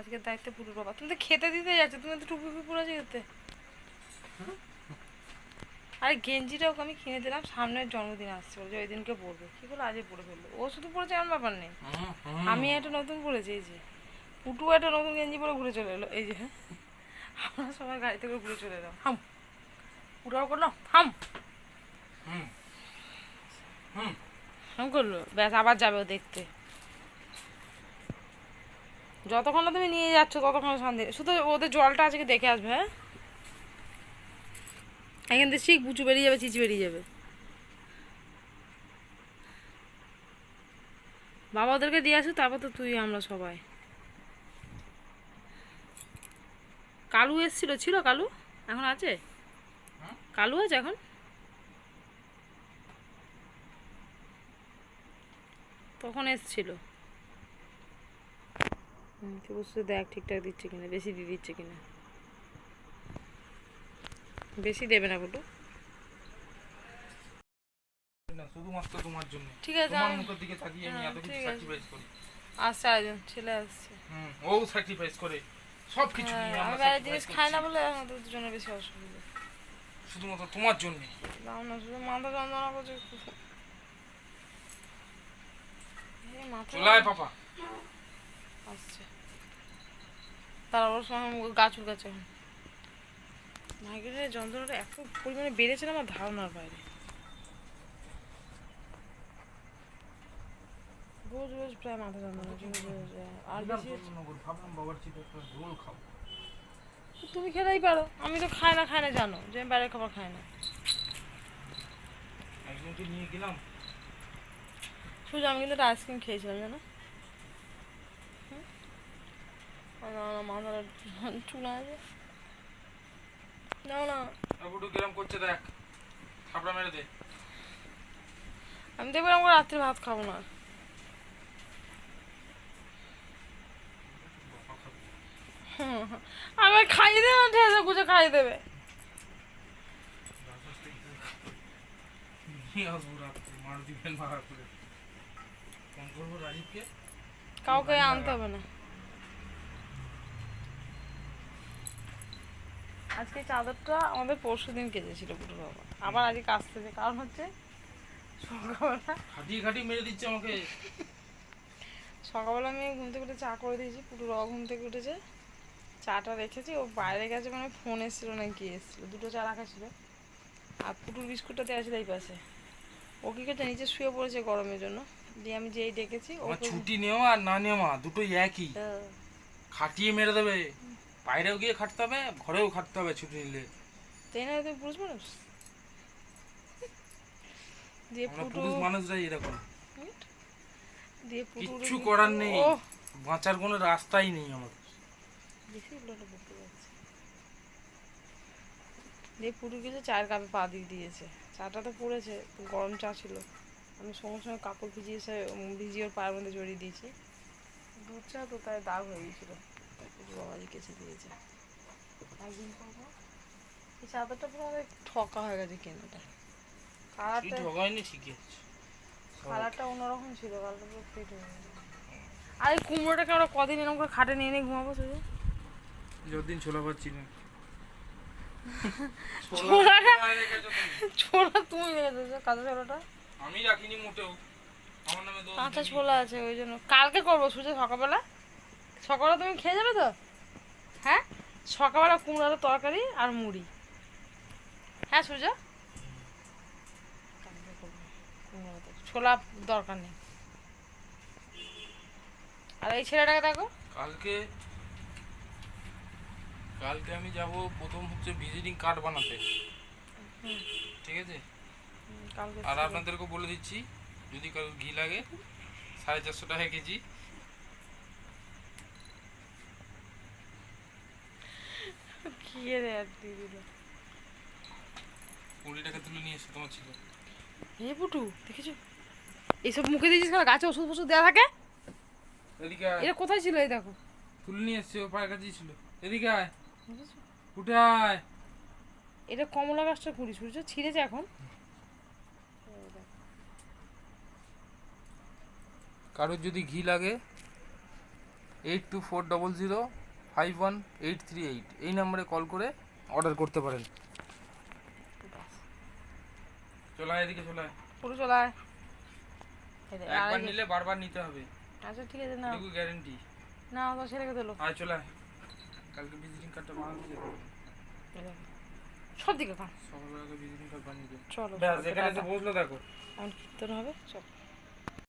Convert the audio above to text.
আজকের দায়িত্বে পুরো বাবা। তুমি তো খেতে দিতে যাচ্ছ তুমি তো টুপি ফুপি পরে যেতে আরে গেঞ্জিটা ওকে আমি কিনে দিলাম সামনের জন্মদিন আসছে বলে ওই দিনকে পরবে। কি করে আজই পরে ফেলল। ও শুধু পরেছে এমন ব্যাপার নেই। আমি একটা নতুন পরেছি এই যে। পুটু একটা নতুন গেঞ্জি পরে ঘুরে চলে এলো এই যে হ্যাঁ। আমরা সবাই গাড়িতে করে ঘুরে চলে এলাম। হাম। পুরাও করল? হাম। হুম। হুম। হাম করল। ব্যাস আবার যাবে ও দেখতে। যতক্ষণ না তুমি নিয়ে যাচ্ছ, ততক্ষণ শান্তি। শুধু ওদের জলটা আজকে দেখে আসবে হ্যাঁ? এখান থেকে শিখ বুচু বেরিয়ে যাবে, চিচি বেরিয়ে যাবে। বাবা ওদেরকে দিয়ে আসুক, তারপর তো তুই, আমরা সবাই। কালু এসছিল, ছিল কালু? এখন আছে? কালু আছে এখন? তখন এসছিল? তুই দেখ ঠিকঠাক দিচ্ছে কিনা বেশি দিয়ে দিচ্ছে কিনা। বেশি দেবে না না শুধুমাত্র তোমার জন্য। ঠিক আছে তোমার মুখের দিকে তাকিয়ে আমি এত কিছু স্যাক্রিফাইস করি। আসছে আরেকজন ছেলে আসছে। হুম ও স্যাক্রিফাইস করে। সব কিছু হ্যাঁ, আমি জিনিস খাই না বলে আমাদের দুজনের বেশি অসুবিধা। শুধুমাত্র তোমার জন্য। দাও না শুধু মাথা যন্ত্রণা করছে। পাপা। আসছে। তারপর সময় গাছ উঠেছে এখন। মাইগ্রেনের যন্ত্রণাটা এত পরিমাণে বেড়েছে না আমার ধারণার বাইরে। রোজ রোজ প্রায় মাথা যন্ত্রণা রোজ রোজ, আর বেশি তুমি খেলেই পারো আমি তো খাই না খাই না জানো যে আমি বাইরের খাবার খাই না। একজনকে নিয়ে গেলাম। শুধু আমি কিন্তু একটা আইসক্রিম খেয়েছিলাম জানো? না না মাথাটা চুলা আছে নাও না বুটু গেলাম করছে দেখ? থাপড়া মেরে দে। আমি দেখব আমাকে রাত্রে ভাত খাব না। আমাকে খাইয়ে দেবে না ঠেসে গুছে খাইয়ে দেবে। কাউকে আনতে হবে না। আজকে চাদরটা আমাদের পরশু দিন কেটেছিল পুরো বাবা। আবার আজকে আসতেছে কারণ হচ্ছে সকালবেলা খাটিয়ে খাটিয়ে মেরে দিচ্ছে আমাকে। সকালবেলা আমি ঘুম থেকে উঠে চা করে দিয়েছি পুরো র ঘুম থেকে উঠেছে। চাটা রেখেছি ও বাইরে গেছে মানে ফোন এসেছিল না কি এসেছিল দুটো চা রাখা ছিল। আর পুটুর বিস্কুটটা দেওয়া ছিল এই পাশে। ও কি করছে নিচে শুয়ে পড়েছে গরমের জন্য। দিয়ে আমি যেই ডেকেছি ও ছুটি নেওয়া আর না নেওয়া দুটোই একই। খাটিয়ে মেরে দেবে। বাইরেও গিয়ে খাটতে হবে ঘরেও খাটতে হবে ছুটি নিলে। তাই না তুমি পুরুষ মানুষ? দিয়ে পুরুষ মানুষরাই এরকম। দিয়ে কিচ্ছু করার নেই। বাঁচার কোনো রাস্তাই নেই আমার দিয়ে পুটু কিছু চায়ের কাপে পা দিয়ে দিয়েছে। চাটা তো পড়েছে গরম চা ছিল। আমি সঙ্গে সঙ্গে কাপড় ভিজিয়ে ভিজিয়ে ওর পায়ের মধ্যে জড়িয়ে দিয়েছি। দুধ চা তো তাই দাগ হয়ে গেছিল পুটু কেচে দিয়েছে। একদিন করব? এই চাদরটা পুরো আমাদের ঠকা হয়ে গেছে কেনাটা। কালারটা ঠগাইনি ঠিকই আছে। কালারটা অন্যরকম ছিল কালারটা পুরো ফিট হয়ে গেছে। আরে কুমড়োটাকে আমরা কদিন এরকম করে খাটে নিয়ে নিয়ে ঘুমাবো শুধু যতদিন ছোলা পাচ্ছি না ছোলাটা? ছোলা তুমি রেখেছো কাঁচা ছোলাটা? আমি রাখিনি মোটেও। আমার নামে কাঁচা ছোলা আছে ওই জন্য। কালকে করব সুজে সকালবেলা। সকালবেলা তুমি খেয়ে যাবে তো? হ্যাঁ? সকালবেলা কুমড়োর তরকারি আর মুড়ি। হ্যাঁ সূর্য। ছোলা দরকার নেই। আর এই ছেলেটাকে দেখো। কালকে কালকে আমি যাব প্রথম হচ্ছে ভিজিটিং কার্ড বানাতে। ঠিক আছে? আর আপনাদেরকে বলে দিচ্ছি যদি কারও ঘি লাগে সাড়ে চারশো টাকা কেজি। কি রে দিয়ে দিল। কুড়ি টাকা তুলে নিয়ে এসে তোমার ছিল। এ পুটু দেখেছ? এইসব মুখে দিয়েছিস কেন? গাছে ওষুধ ফষুধ দেওয়া থাকে? এদিকে আয়। এটা কোথায় ছিল এই দেখো? তুলে নিয়ে এসছে ওর পায়ের কাছেই ছিল। এদিকে আয়? উঠে আয়। এটা কমলা গাছটা কুড়ি সূর্য ছিঁড়েছে এখন। কারোর যদি ঘি লাগে eight two four double zero five one eight three eight এই নাম্বারে কল করে অর্ডার করতে পারেন। চলে আয় এদিকে চলে আয় পুরো চলে আয় একবার নিলে বারবার নিতে হবে। আচ্ছা ঠিক আছে না এটুকু গ্যারেন্টি না তো ছেলেকে দিলো। আয় চলে আয় কালকে ভিজিটিং কার্ডটা বানাতে যেতে হবে। সব দিকে সকালবেলা ভিজিটিং কার্ড বানিয়ে দে। চলো ব্যাস এখানে বসল দেখো। এখন কীর্তন হবে চলো।